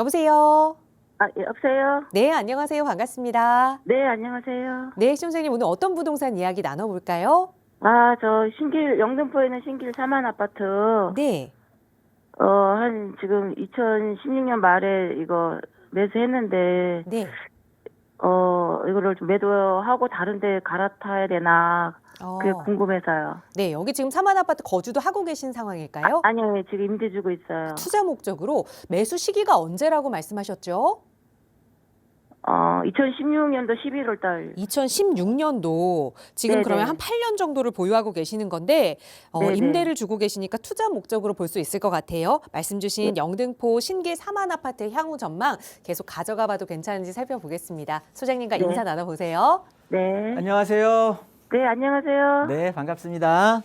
여보세요. 아, 예, 여보세요? 네, 안녕하세요. 반갑습니다. 네, 안녕하세요. 네, 시청자님 오늘 어떤 부동산 이야기 나눠볼까요? 아, 저 신길, 영등포에 있는 신길 사만 아파트, 네, 어, 한 지금 2016년 말에 이거 매수했는데, 네. 어, 이거를 좀 매도하고 다른 데 갈아타야 되나, 어, 그게 궁금해서요. 네, 여기 지금 사만 아파트 거주도 하고 계신 상황일까요? 아, 아니요, 지금 임대 주고 있어요. 투자 목적으로 매수 시기가 언제라고 말씀하셨죠? 어, 2016년도 11월 달. 2016년도 지금 네네. 그러면 한 8년 정도를 보유하고 계시는 건데 어, 네네. 임대를 주고 계시니까 투자 목적으로 볼 수 있을 것 같아요. 말씀 주신 영등포 신길 사만 아파트 향후 전망 계속 가져가 봐도 괜찮은지 살펴보겠습니다. 소장님과 네. 인사 나눠보세요. 네. 안녕하세요. 네, 안녕하세요. 네, 네, 반갑습니다.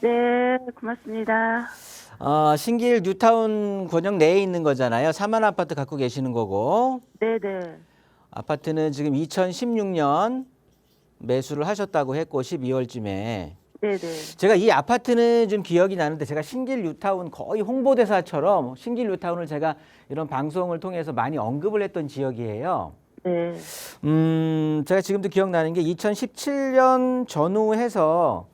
고맙습니다. 어, 신길 뉴타운 권역 내에 있는 거잖아요. 사만 아파트 갖고 계시는 거고 네, 네. 아파트는 지금 2016년 매수를 하셨다고 했고 12월쯤에 네, 네. 제가 이 아파트는 좀 기억이 나는데 제가 신길 뉴타운 거의 홍보대사처럼 신길 뉴타운을 제가 이런 방송을 통해서 많이 언급을 했던 지역이에요. 네. 음, 제가 지금도 기억나는 게 2017년 전후해서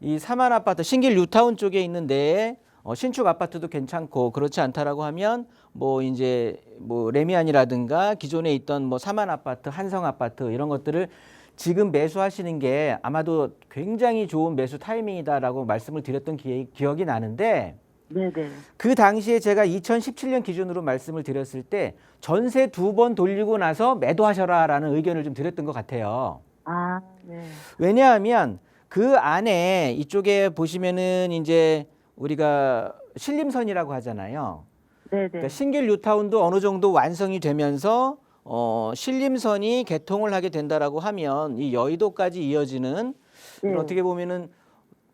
이 사만 아파트 신길 뉴타운 쪽에 있는데 어, 신축 아파트도 괜찮고 그렇지 않다라고 하면 뭐 이제 뭐 레미안이라든가 기존에 있던 뭐 사만 아파트, 한성 아파트 이런 것들을 지금 매수하시는 게 아마도 굉장히 좋은 매수 타이밍이다라고 말씀을 드렸던 기, 기억이 나는데 네, 네. 그 당시에 제가 2017년 기준으로 말씀을 드렸을 때 전세 두 번 돌리고 나서 매도하셔라라는 의견을 좀 드렸던 것 같아요. 아, 네. 왜냐하면 그 안에 이쪽에 보시면은 이제 우리가 신림선이라고 하잖아요. 네, 네. 그러니까 신길 뉴타운도 어느 정도 완성이 되면서 어, 신림선이 개통을 하게 된다라고 하면 이 여의도까지 이어지는 네. 어떻게 보면은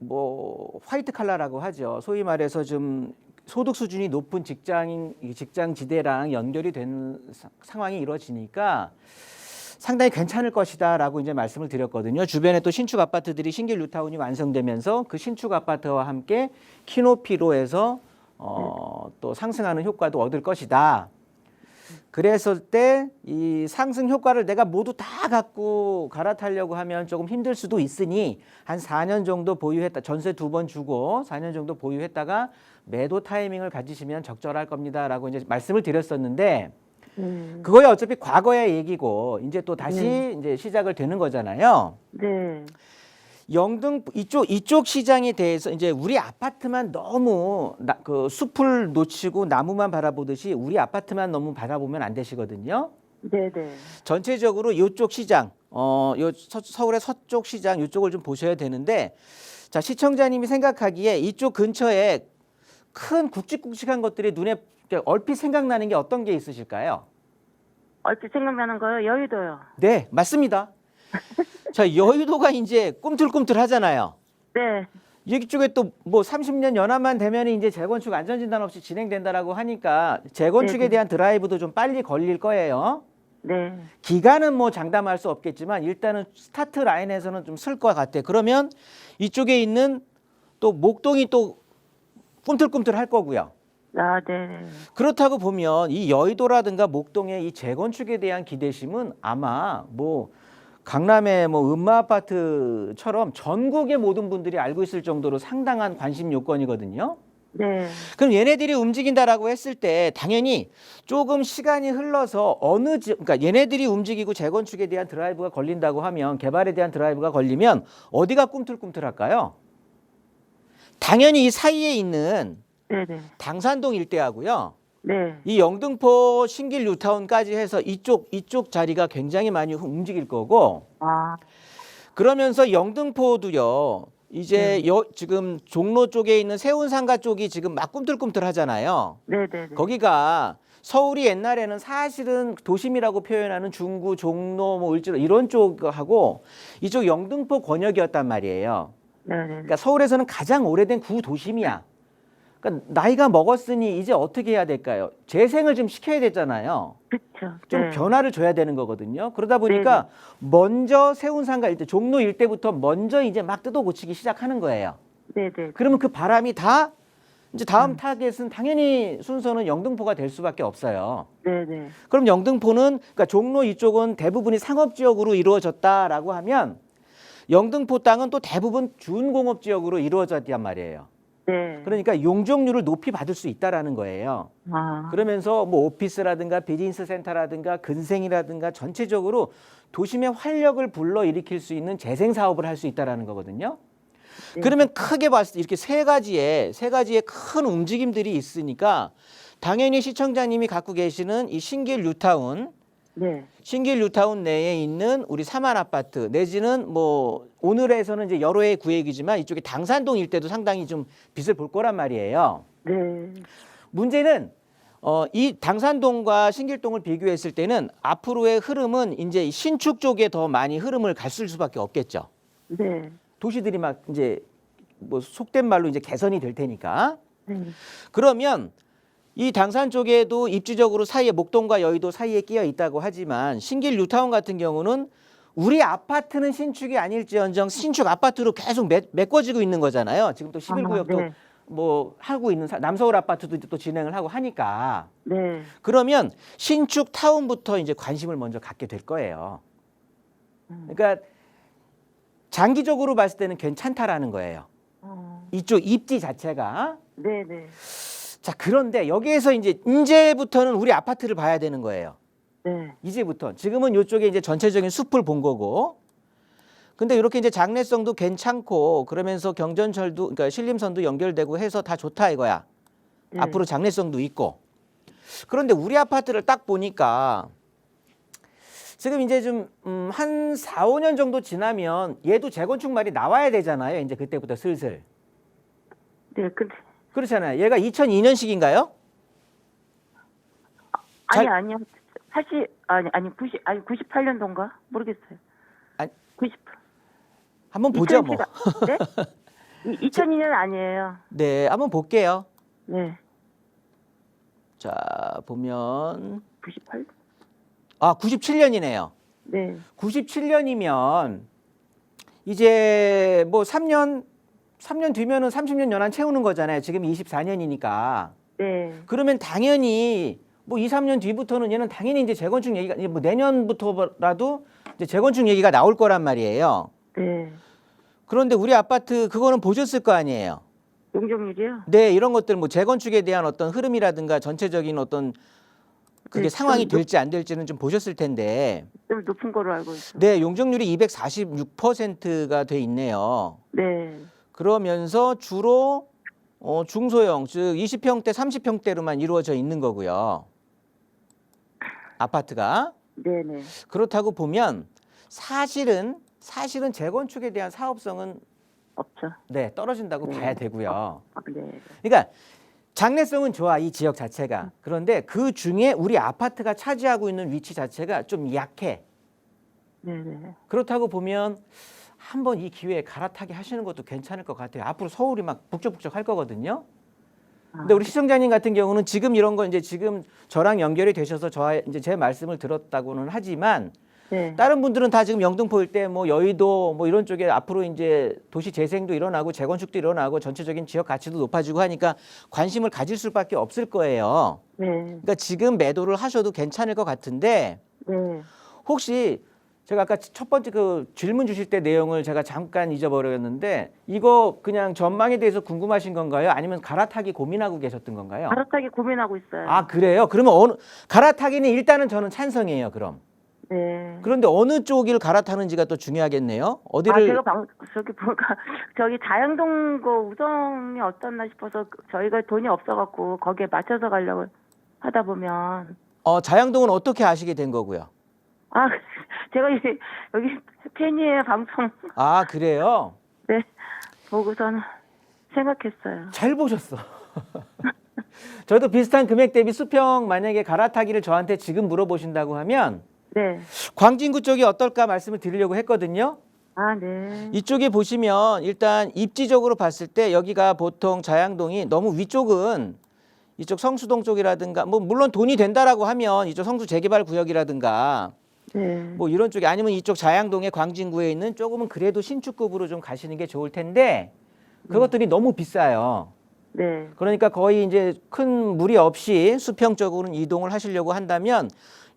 뭐 화이트 칼라라고 하죠. 소위 말해서 좀 소득 수준이 높은 직장인 이 직장 지대랑 연결이 되는 사- 상황이 이루어지니까 상당히 괜찮을 것이다라고 이제 말씀을 드렸거든요. 주변에 또 신축 아파트들이 신길 뉴타운이 완성되면서 그 신축 아파트와 함께 키높이로 해서 어, 또 상승하는 효과도 얻을 것이다. 그랬을 때 이 상승 효과를 내가 모두 다 갖고 갈아타려고 하면 조금 힘들 수도 있으니 한 4년 정도 보유했다. 전세 두 번 주고 4년 정도 보유했다가 매도 타이밍을 가지시면 적절할 겁니다라고 이제 말씀을 드렸었는데 네. 그거야 어차피 과거의 얘기고 이제 또 다시 네. 이제 시작을 되는 거잖아요. 네. 영등 이쪽 이쪽 시장에 대해서 이제 우리 아파트만 너무 나, 그 숲을 놓치고 나무만 바라보듯이 우리 아파트만 너무 바라보면 안 되시거든요. 네, 네. 전체적으로 이쪽 시장, 어, 요 서, 서울의 서쪽 시장 이쪽을 좀 보셔야 되는데, 자 시청자님이 생각하기에 이쪽 근처에 큰 굵직굵직한 것들이 눈에 얼핏 생각나는 게 어떤 게 있으실까요? 얼핏 생각나는 거요? 여의도요. 네, 맞습니다. 자 여의도가 이제 꿈틀꿈틀 하잖아요. 네. 여기 쪽에 또 뭐 30년 연한만 되면 이제 재건축 안전진단 없이 진행된다라고 하니까 재건축에 네네. 대한 드라이브도 좀 빨리 걸릴 거예요. 네. 기간은 뭐 장담할 수 없겠지만 일단은 스타트 라인에서는 좀 쓸 것 같아. 그러면 이쪽에 있는 또 목동이 또 꿈틀꿈틀 할 거고요. 아, 네. 네. 그렇다고 보면 이 여의도라든가 목동의 이 재건축에 대한 기대심은 아마 뭐 강남의 뭐 음마 아파트처럼 전국의 모든 분들이 알고 있을 정도로 상당한 관심 요건이거든요. 네. 그럼 얘네들이 움직인다라고 했을 때 당연히 조금 시간이 흘러서 어느 지 그러니까 얘네들이 움직이고 재건축에 대한 드라이브가 걸린다고 하면 개발에 대한 드라이브가 걸리면 어디가 꿈틀꿈틀할까요? 당연히 이 사이에 있는 네, 네. 당산동 일대하고요. 네. 이 영등포 신길 뉴타운까지 해서 이쪽 이쪽 자리가 굉장히 많이 움직일 거고 아, 그러면서 영등포도요. 이제 여, 지금 종로 쪽에 있는 세운상가 쪽이 지금 막 꿈틀꿈틀 하잖아요. 네, 네. 네. 거기가 서울이 옛날에는 사실은 도심이라고 표현하는 중구, 종로, 뭐 을지로 이런 쪽하고 이쪽 영등포 권역이었단 말이에요. 네, 네. 그러니까 서울에서는 가장 오래된 구도심이야. 그러니까 나이가 먹었으니 이제 어떻게 해야 될까요? 재생을 좀 시켜야 되잖아요. 그쵸. 좀 네. 변화를 줘야 되는 거거든요. 그러다 보니까 먼저 세운상가 일대, 종로 일대부터 먼저 이제 막 뜯어 고치기 시작하는 거예요. 네, 네. 그러면 그 바람이 다 이제 다음 타겟은 당연히 순서는 영등포가 될 수밖에 없어요. 네네. 그럼 영등포는 그러니까 종로 이쪽은 대부분이 상업 지역으로 이루어졌다라고 하면 영등포 땅은 또 대부분 준공업 지역으로 이루어졌단 말이에요. 네. 그러니까 용적률을 높이 받을 수 있다라는 거예요. 아. 그러면서 뭐 오피스라든가 비즈니스 센터라든가 근생이라든가 전체적으로 도심의 활력을 불러 일으킬 수 있는 재생 사업을 할 수 있다라는 거거든요. 네. 그러면 크게 봤을 때 이렇게 세 가지의 세 가지의 큰 움직임들이 있으니까 당연히 시청자님이 갖고 계시는 이 신길 뉴타운 네. 신길 뉴타운 내에 있는 우리 사만 아파트 내지는 뭐 오늘에서는 이제 여러 해 구획이지만 이쪽에 당산동 일대도 상당히 좀 빛을 볼 거란 말이에요. 네. 문제는 어, 이 당산동과 신길동을 비교했을 때는 앞으로의 흐름은 이제 이 신축 쪽에 더 많이 흐름을 갔을 수밖에 없겠죠. 네. 도시들이 막 이제 뭐 속된 말로 이제 개선이 될 테니까. 네. 그러면 이 당산 쪽에도 입지적으로 사이에 목동과 여의도 사이에 끼어 있다고 하지만 신길 뉴타운 같은 경우는 우리 아파트는 신축이 아닐지언정 신축 아파트로 계속 매, 메꿔지고 있는 거잖아요. 지금 또 11구역도 네. 뭐 하고 있는 사- 남서울 아파트도 또 진행을 하고 하니까 네. 그러면 신축 타운부터 이제 관심을 먼저 갖게 될 거예요. 음. 그러니까 장기적으로 봤을 때는 괜찮다라는 거예요. 어. 이쪽 입지 자체가 네. 네. 자 그런데 여기에서 이제 이제부터는 우리 아파트를 봐야 되는 거예요. 네. 이제부터 지금은 이쪽에 이제 전체적인 숲을 본 거고 근데 이렇게 이제 장래성도 괜찮고 그러면서 경전철도 그러니까 신림선도 연결되고 해서 다 좋다 이거야. 네. 앞으로 장래성도 있고. 그런데 우리 아파트를 딱 보니까 지금 이제 좀 음, 한 4, 5년 정도 지나면 얘도 재건축 말이 나와야 되잖아요. 이제 그때부터 슬슬. 네. 근데 그렇잖아요. 얘가 2002년식인가요? 아니 잘- 아니요. 80 아니 아니 90 아니 98년도인가 모르겠어요. 아니, 90 한번 보죠, 뭐. 2000 네? 2002년 아니에요. 네, 한번 볼게요. 네. 자, 보면 98. 아, 97년이네요. 네. 97년이면 이제 뭐 3년 3년 뒤면은 30년 연한 채우는 거잖아요. 지금 24년이니까. 네. 그러면 당연히 뭐 2, 3년 뒤부터는 얘는 당연히 이제 재건축 얘기가 이제 뭐 내년부터라도 이제 재건축 얘기가 나올 거란 말이에요. 네. 그런데 우리 아파트 그거는 보셨을 거 아니에요. 용적률이요? 네, 이런 것들 뭐 재건축에 대한 어떤 흐름이라든가 전체적인 어떤 그게 네, 상황이 좀 높- 될지 안 될지는 좀 보셨을 텐데. 좀 높은 거로 알고 있어요. 네, 용적률이 246%가 돼 있네요. 네. 그러면서 주로 어, 중소형 즉 20평대, 30평대로만 이루어져 있는 거고요. 아파트가 네, 네. 그렇다고 보면 사실은 사실은 재건축에 대한 사업성은 없죠. 네, 떨어진다고 네. 봐야 되고요. 아, 네. 그러니까 장래성은 좋아 이 지역 자체가 그런데 그 중에 우리 아파트가 차지하고 있는 위치 자체가 좀 약해 네, 네. 그렇다고 보면 한번 이 기회에 갈아타기 하시는 것도 괜찮을 것 같아요 앞으로 서울이 막 북적북적 할 거거든요 근데 우리 시청자님 같은 경우는 지금 이런 거 이제 지금 저랑 연결이 되셔서 저 이제 제 말씀을 들었다고는 하지만 네. 다른 분들은 다 지금 영등포 일대 뭐 여의도 뭐 이런 쪽에 앞으로 이제 도시 재생도 일어나고 재건축도 일어나고 전체적인 지역 가치도 높아지고 하니까 관심을 가질 수밖에 없을 거예요. 네. 그러니까 지금 매도를 하셔도 괜찮을 것 같은데 네. 혹시 제가 아까 첫 번째 그 질문 주실 때 내용을 제가 잠깐 잊어버렸는데 이거 그냥 전망에 대해서 궁금하신 건가요? 아니면 갈아타기 고민하고 계셨던 건가요? 갈아타기 고민하고 있어요. 아 그래요? 그러면 어느 갈아타기는 일단은 저는 찬성이에요. 그럼 네. 그런데 어느 쪽을 갈아타는지가 또 중요하겠네요. 아, 어디를 제가 방, 저기 보니까 저기 자양동 그 우성이 어떻나 싶어서 그- 저희가 돈이 없어갖고 거기에 맞춰서 가려고 하다 보면 어, 자양동은 어떻게 아시게 된 거고요? 아 제가 이제 여기 팬이에요 방송 아 그래요? 네 보고서는 생각했어요. 잘 보셨어. 저도 비슷한 금액 대비 수평 만약에 갈아타기를 저한테 지금 물어보신다고 하면 네. 광진구 쪽이 어떨까 말씀을 드리려고 했거든요. 아 네. 이쪽에 보시면 일단 입지적으로 봤을 때 여기가 보통 자양동이 너무 위쪽은 이쪽 성수동 쪽이라든가 뭐 물론 돈이 된다라고 하면 이쪽 성수 재개발 구역이라든가 네. 뭐 이런 쪽이 아니면 이쪽 자양동의 광진구에 있는 조금은 그래도 신축급으로 좀 가시는 게 좋을 텐데 그것들이 너무 비싸요. 네. 그러니까 거의 이제 큰 무리 없이 수평 쪽으로는 이동을 하시려고 한다면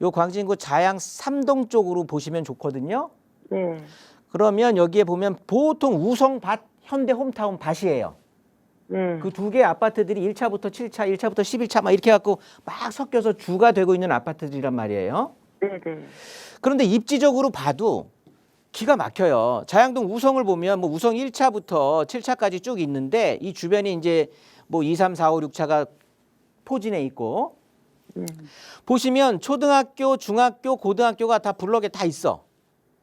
요 광진구 자양 삼동 쪽으로 보시면 좋거든요. 네. 그러면 여기에 보면 보통 우성밭 현대 홈타운 밭이에요. 네. 그 두 개의 아파트들이 1차부터 7차, 1차부터 11차 막 이렇게 갖고 막 섞여서 주가 되고 있는 아파트들이란 말이에요. 네. 네. 그런데 입지적으로 봐도 기가 막혀요. 자양동 우성을 보면 뭐 우성 1차부터 7차까지 쭉 있는데 이 주변에 이제 뭐 2, 3, 4, 5, 6차가 포진해 있고 네. 보시면 초등학교, 중학교, 고등학교가 다 블럭에 다 있어.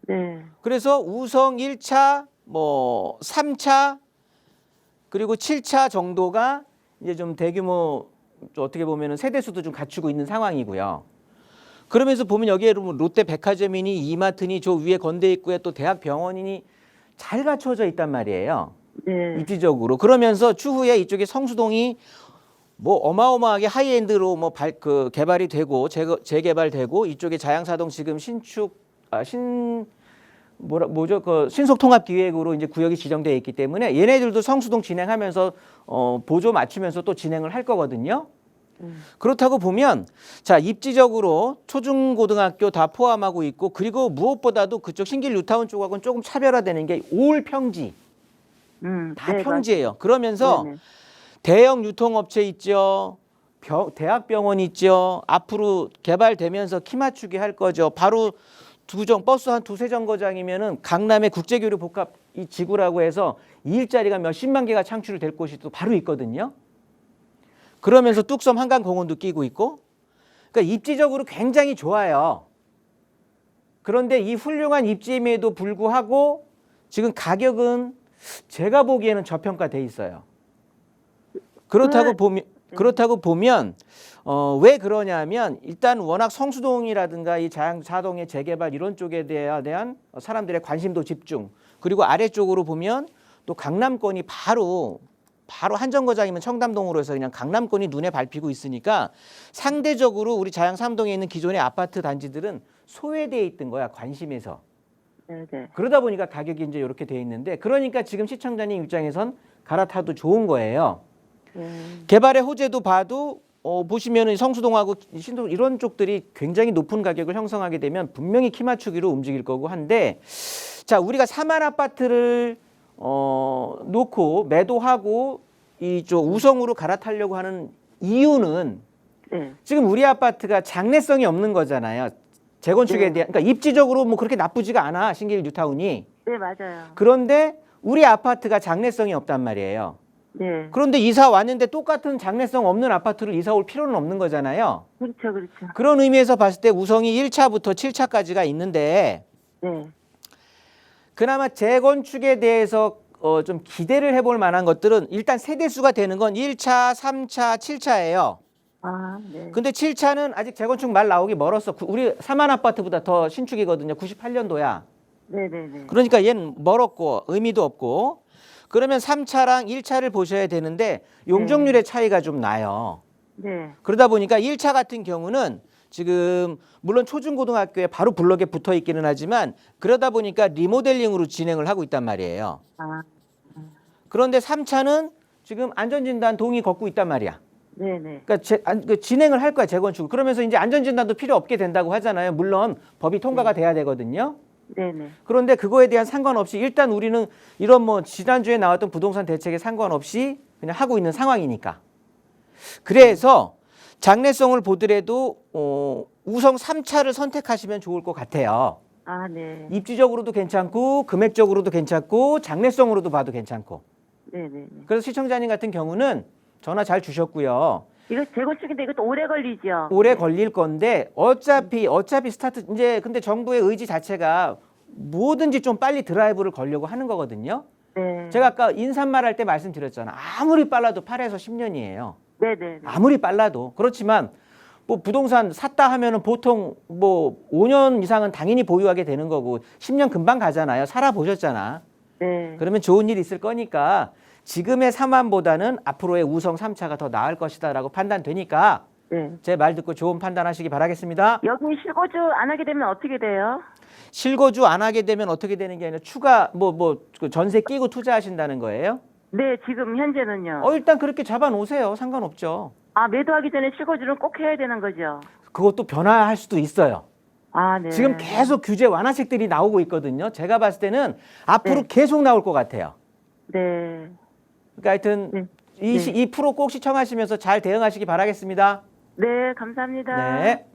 네. 그래서 우성 1차, 뭐 3차 그리고 7차 정도가 이제 좀 대규모 좀 어떻게 보면은 세대 수도 좀 갖추고 있는 상황이고요. 그러면서 보면 여기에 뭐 롯데 백화점이니 이마트니 저 위에 건대 입구에 또 대학 병원이니 잘 갖춰져 있단 말이에요. 네. 입지적으로 그러면서 추후에 이쪽에 성수동이 뭐 어마어마하게 하이엔드로 뭐그 개발이 되고 재, 재개발되고 이쪽에 자양사동 지금 신축 아, 신 뭐라 뭐죠 그 신속 통합 기획으로 이제 구역이 지정돼 있기 때문에 얘네들도 성수동 진행하면서 어 보조 맞추면서 또 진행을 할 거거든요. 그렇다고 보면 자 입지적으로 초중고등학교 다 포함하고 있고 그리고 무엇보다도 그쪽 신길 뉴타운 쪽하고는 조금 차별화되는 게 올 평지 음. 다 네, 평지예요. 그러면서 네네. 대형 유통업체 있죠. 병, 대학병원 있죠. 앞으로 개발되면서 키 맞추기 할 거죠. 바로 두정 버스 한 두세 정거장이면은 강남의 국제교류 복합 이 지구라고 해서 일자리가 몇십만 개가 창출될 곳이 또 바로 있거든요. 그러면서 뚝섬 한강공원도 끼고 있고, 그러니까 입지적으로 굉장히 좋아요. 그런데 이 훌륭한 입지임에도 불구하고 지금 가격은 제가 보기에는 저평가돼 있어요. 그렇다고 그- 보면 그렇다고 보면 어, 왜 그러냐면 일단 워낙 성수동이라든가 이 자양 자동의 재개발 이런 쪽에 대한 사람들의 관심도 집중 그리고 아래쪽으로 보면 또 강남권이 바로 바로 한정거장이면 청담동으로 해서 그냥 강남권이 눈에 밟히고 있으니까 상대적으로 우리 자양 삼동에 있는 기존의 아파트 단지들은 소외돼 있던 거야 관심에서 네. 네. 그러다 보니까 가격이 이제 이렇게 돼 있는데 그러니까 지금 시청자님 입장에선 갈아타도 좋은 거예요. 네. 개발의 호재도 봐도 어, 보시면은 성수동하고 신동 이런 쪽들이 굉장히 높은 가격을 형성하게 되면 분명히 키 맞추기로 움직일 거고 한데 자 우리가 사만 아파트를 어, 놓고 매도하고 이 저 우성으로 갈아타려고 하는 이유는 네. 지금 우리 아파트가 장래성이 없는 거잖아요. 재건축에 네. 대한 그러니까 입지적으로 뭐 그렇게 나쁘지가 않아 신길 뉴타운이 네, 맞아요. 그런데 우리 아파트가 장래성이 없단 말이에요. 네. 그런데 이사 왔는데 똑같은 장래성 없는 아파트를 이사 올 필요는 없는 거잖아요. 그렇죠. 그렇죠. 그런 의미에서 봤을 때 우성이 1차부터 7차까지가 있는데 네. 그나마 재건축에 대해서 어, 좀 기대를 해볼 만한 것들은 일단 세대수가 되는 건 1차, 3차, 7차예요. 아, 네. 근데 7차는 아직 재건축 말 나오기 멀었어. 구- 우리 사만 아파트보다 더 신축이거든요. 98년도야. 네, 네, 네. 그러니까 얘는 멀었고 의미도 없고 그러면 3차랑 1차를 보셔야 되는데 용적률의 차이가 좀 나요. 네. 그러다 보니까 1차 같은 경우는 지금 물론 초중고등학교에 바로 블럭에 붙어 있기는 하지만 그러다 보니까 리모델링으로 진행을 하고 있단 말이에요. 아, 그런데 3차는 지금 안전진단 동의 걷고 있단 말이야. 네, 네. 그러니까 제- 안- 그 진행을 할 거야 재건축. 그러면서 이제 안전진단도 필요 없게 된다고 하잖아요. 물론 법이 통과가 돼야 되거든요. 네, 네. 그런데 그거에 대한 상관없이 일단 우리는 이런 뭐 지난주에 나왔던 부동산 대책에 상관없이 그냥 하고 있는 상황이니까. 그래서 장래성을 보더라도 어, 우성 3차를 선택하시면 좋을 것 같아요. 아, 네. 입지적으로도 괜찮고 금액적으로도 괜찮고 장래성으로도 봐도 괜찮고. 네, 네. 네. 그래서 시청자님 같은 경우는 전화 잘 주셨고요. 이거 재건축인데 이것도 오래 걸리죠. 오래 걸릴 건데 어차피 어차피 스타트 이제 근데 정부의 의지 자체가 뭐든지 좀 빨리 드라이브를 걸려고 하는 거거든요. 네. 제가 아까 인사말 할 때 말씀드렸잖아. 아무리 빨라도 8에서 10년이에요. 네, 네, 네. 아무리 빨라도 그렇지만 뭐 부동산 샀다 하면은 보통 뭐 5년 이상은 당연히 보유하게 되는 거고 10년 금방 가잖아요. 살아 보셨잖아. 네. 그러면 좋은 일 있을 거니까 지금의 3만보다는 앞으로의 우성 3차가 더 나을 것이다라고 판단되니까 네. 제 말 듣고 좋은 판단하시기 바라겠습니다. 여기 실거주 안 하게 되면 어떻게 돼요? 실거주 안 하게 되면 어떻게 되는 게 아니라 추가 뭐 뭐 전세 끼고 투자하신다는 거예요? 네, 지금 현재는요. 어, 일단 그렇게 잡아 놓으세요. 상관없죠. 아, 매도하기 전에 실거주는 꼭 해야 되는 거죠. 그것도 변화할 수도 있어요. 아, 네. 지금 계속 규제 완화책들이 나오고 있거든요. 제가 봤을 때는 앞으로 네. 계속 나올 것 같아요. 네. 그러니까 하여튼 네. 이, 시- 이 프로 꼭 시청하시면서 잘 대응하시기 바라겠습니다. 네, 감사합니다. 네.